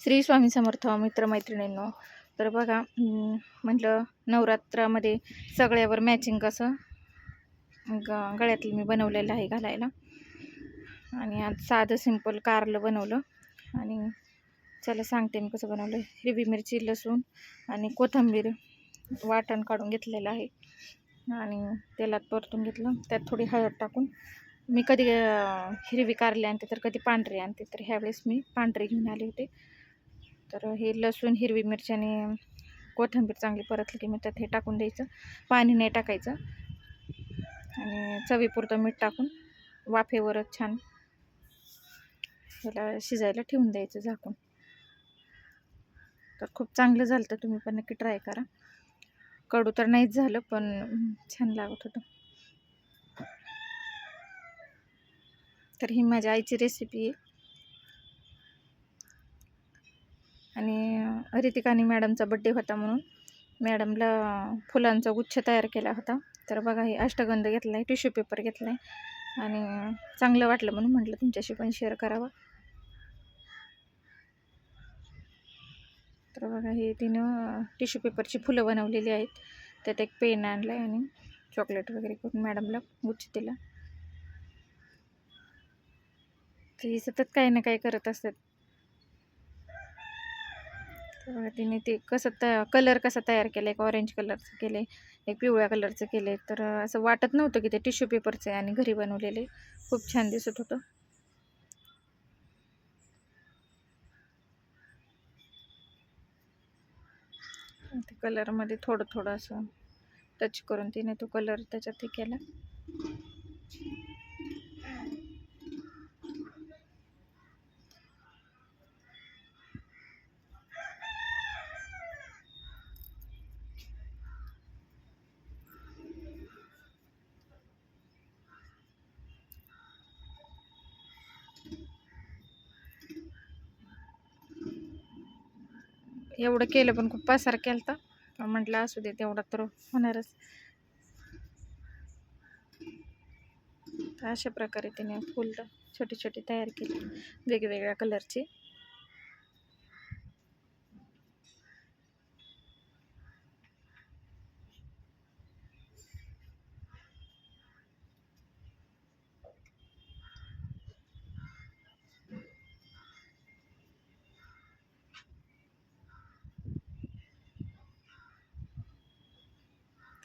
श्री स्वामी समर्थ मित्रमैत्रिणींनो तर बघा म्हटलं नवरात्रामध्ये सगळ्यावर मॅचिंग कसं? ग गळ्यातलं मी बनवलेलं आहे घालायला. आणि आज साधं सिंपल कारलं बनवलं. आणि चला सांगते मी कसं बनवलं हिरवी मिरची लसूण आणि कोथिंबीर वाटण काढून घेतलेलं आहे. आणि तेलात परतून घेतलं. त्यात थोडी हळद टाकून. मी कधी हिरवी कारली आणते तर कधी पांढरी आणते. तर ह्यावेळेस मी पांढरी घेऊन आले होते. तर हे लसूण हिरवी मिरची आणि कोथिंबीर चांगली परतली की मी त्यात हे टाकून द्यायचं. पाणी नाही टाकायचं. आणि चवीपुरतं मीठ टाकून वाफेवरच छान ह्याला शिजायला ठेवून द्यायचं झाकून. तर खूप चांगलं झालं तर तुम्ही पण नक्की ट्राय करा. कडू तर नाहीच झालं पण छान लागत होतं. तर ही माझ्या आईची रेसिपी आहे. आणि मॅडमचा बड्डे होता म्हणून मॅडमला फुलांचा गुच्छ तयार केला होता. तर बघा हे अष्टगंध घेतला आहे टिश्यू पेपर घेतला आहे आणि चांगलं वाटलं म्हणून म्हटलं तुमच्याशी पण शेअर करावं. तर बघा हे तिनं टिश्यू पेपरची फुलं बनवलेली आहेत. त्यात एक पेन आणलं आहे आणि चॉकलेट वगैरे करून मॅडमला गुच्छ दिला. तर सतत काही ना काही करत असतात. तर बघा तिने ते कसं त कलर कसा तयार केला एक ऑरेंज कलरचं केलं आहे एक पिवळ्या कलरचं केलं आहे तर असं वाटत नव्हतं की ते टिश्यू पेपरचं आहे आणि घरी बनवलेले. खूप छान दिसत होतं. ते कलरमध्ये थोडं थोडं असं टच करून तिने तो कलर त्याच्यात हे केला. एवढं केलं पण खूप पसार केला पण म्हटलं असू दे तेवढा तर होणारच. अशा प्रकारे तिने फुल छोटी छोटी तयार केली. वेगवेगळ्या कलरची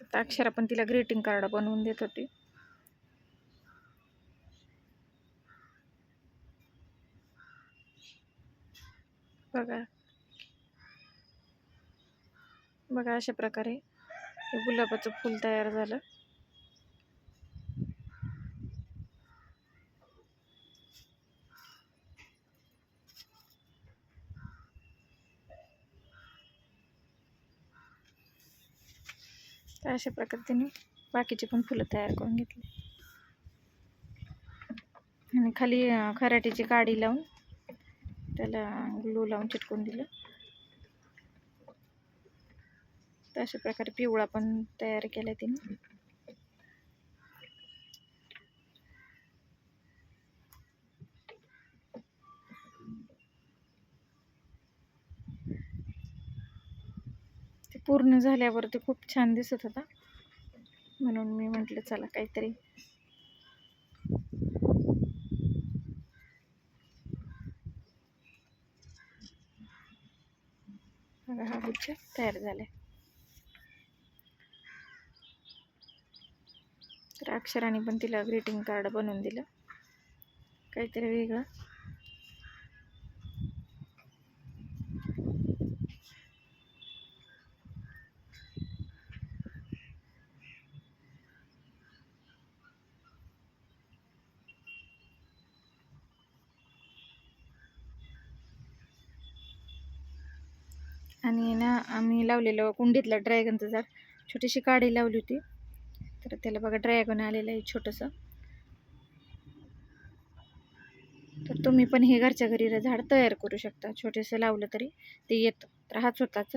तर अक्षरा पण तिला ग्रीटिंग कार्ड बनवून देत होती. बघा. बघा अशा प्रकारे हे गुलाबाचं फूल तयार झालं. तर अशा प्रकारे बाकीचे पण फुलं तयार करून घेतली. आणि खाली खराटीची काडी लावून त्याला ग्लू लावून चिटकून दिलं. तर अशा प्रकारे पिवळा पण तयार केला तिने. पूर्ण झाल्यावर ते खूप छान दिसत होता. म्हणून मी म्हटलं चला काहीतरी. हा गुच्छ तयार झाला तर अक्षराने पण तिला ग्रीटिंग कार्ड बनवून दिलं. काहीतरी वेगळं. आणि ना आम्ही लावलेलं कुंडीतलं ड्रॅगनचं झाड. छोटीशी काडी लावली होती. तर त्याला बघा ड्रॅगन आलेलं आहे छोटंसं. तर तुम्ही पण हे घरच्या घरी झाड तयार करू शकता. छोटेसं लावलं तरी ते येतं. तर हाच होताच.